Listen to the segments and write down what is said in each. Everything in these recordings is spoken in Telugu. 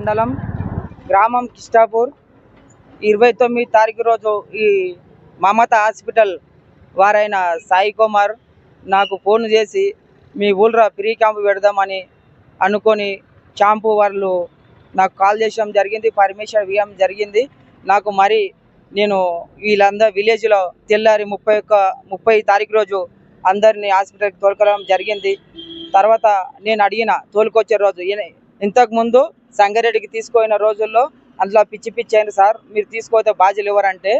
మండలం గ్రామం కిష్టాపూర్. ఇరవై తొమ్మిది తారీఖు రోజు ఈ మమత హాస్పిటల్ వారైన సాయి కుమార్ నాకు ఫోన్ చేసి మీ ఊళ్ళో ఫ్రీ క్యాంపు పెడదామని అనుకొని క్యాంపు వాళ్ళు నాకు కాల్ చేయడం జరిగింది పర్మిషన్ ఇవ్వడం జరిగింది. నాకు మరి నేను వీళ్ళందరూ విలేజ్లో తెల్లారి ముప్పై ఒక్క ముప్పై తారీఖు రోజు అందరినీ హాస్పిటల్కి తోలుకోవడం జరిగింది. తర్వాత నేను అడిగిన తోలుకొచ్చే రోజు ఇంతకుముందు సంగారెడ్డికి తీసుకుపోయిన రోజుల్లో అందులో పిచ్చి పిచ్చి అయింది సార్ మీరు తీసుకుపోతే బాధ్యలు ఎవరంటే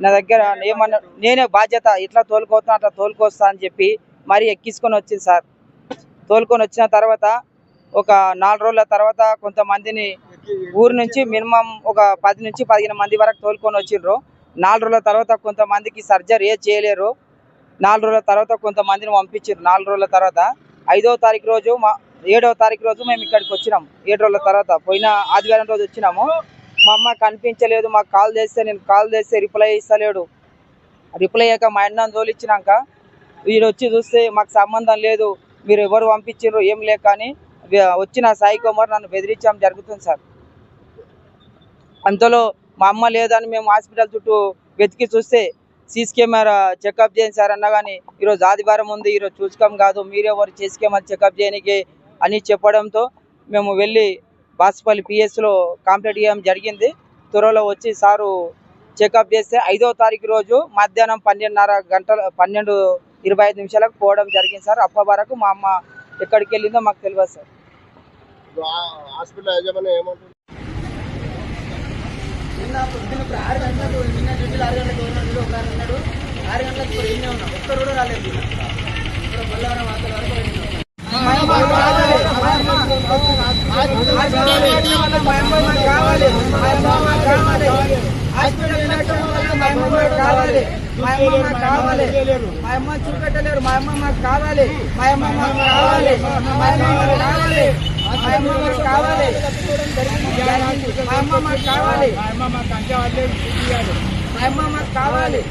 నా దగ్గర ఏమన్నా నేనే బాధ్యత ఇట్లా తోలుకోతున్నా అట్లా తోలుకొస్తా అని చెప్పి మరి ఎక్కించుకొని వచ్చింది సార్. తోలుకొని వచ్చిన తర్వాత ఒక నాలుగు రోజుల తర్వాత కొంతమందిని ఊరు నుంచి మినిమం ఒక పది నుంచి పదిహేను మంది వరకు తోలుకొని వచ్చిండ్రు. నాలుగు రోజుల తర్వాత కొంతమందికి సర్జరీ ఏ చేయలేరు. నాలుగు రోజుల తర్వాత కొంతమందిని పంపించారు నాలుగు రోజుల తర్వాత ఐదో తారీఖు రోజు మా ఏడవ తారీఖు రోజు మేము ఇక్కడికి వచ్చినాం ఏడు రోజుల తర్వాత పోయిన ఆదివారం రోజు వచ్చినాము. మా అమ్మ కనిపించలేదు మాకు కాల్ చేస్తే నేను కాల్ చేస్తే రిప్లై ఇస్తలేడు. రిప్లై అయ్యాక మా అన్న తోలిచ్చినాక వీడు వచ్చి చూస్తే మాకు సంబంధం లేదు మీరు ఎవరు పంపించారు ఏం లేక అని వచ్చిన సాయి కుమార్ నన్ను బెదిరించడం జరుగుతుంది సార్. అంతలో మా అమ్మ లేదని మేము హాస్పిటల్ చుట్టూ వెతికి చూస్తే సీసీ కెమెరా చెకప్ చేయండి సార్ అన్నా కానీ ఈరోజు ఆదివారం ఉంది ఈరోజు చూసుకోం కాదు మీరెవరు సీసీ కెమెరా చెకప్ చేయడానికి అని చెప్పడంతో మేము వెళ్ళి బాస్పల్లి పిఎస్లో కంప్లీట్ చేయడం జరిగింది. త్వరలో వచ్చి సారు చెకప్ చేస్తే ఐదో తారీఖు రోజు మధ్యాహ్నం పన్నెండున్నర గంటల పన్నెండు ఇరవై ఐదు నిమిషాలకు పోవడం జరిగింది సార్. అప్ప వరకు మా అమ్మ ఎక్కడికి వెళ్ళిందో మాకు తెలియదు సార్. హాస్పిటల్ యజమాని ఏమంటుంది నిన్న పొద్దున్న ఇప్పుడు ఆరు గంటలకు నిన్న డ్యూటీలో ఆరు గంటలకు ఉన్నాడు ఒక ఆయన ఉన్నాడు. ఆరు గంటలకు ఇప్పుడు ఎన్నే ఉన్నాం. ఒక్కరు కూడా రాలేదు. ఇప్పుడు బొల్లవరం వార్తల వరకు వెళ్ళినాం. మా అమ్మ మాకు కావాలి మా అమ్మ చూపెట్టలేరు మా అమ్మ మాకు కావాలి మా అమ్మ మాకు కావాలి మా అమ్మ మాకు కావాలి మా అమ్మ మాకు కావాలి మా అమ్మ మాకు కావాలి మా అమ్మ మాకు కావాలి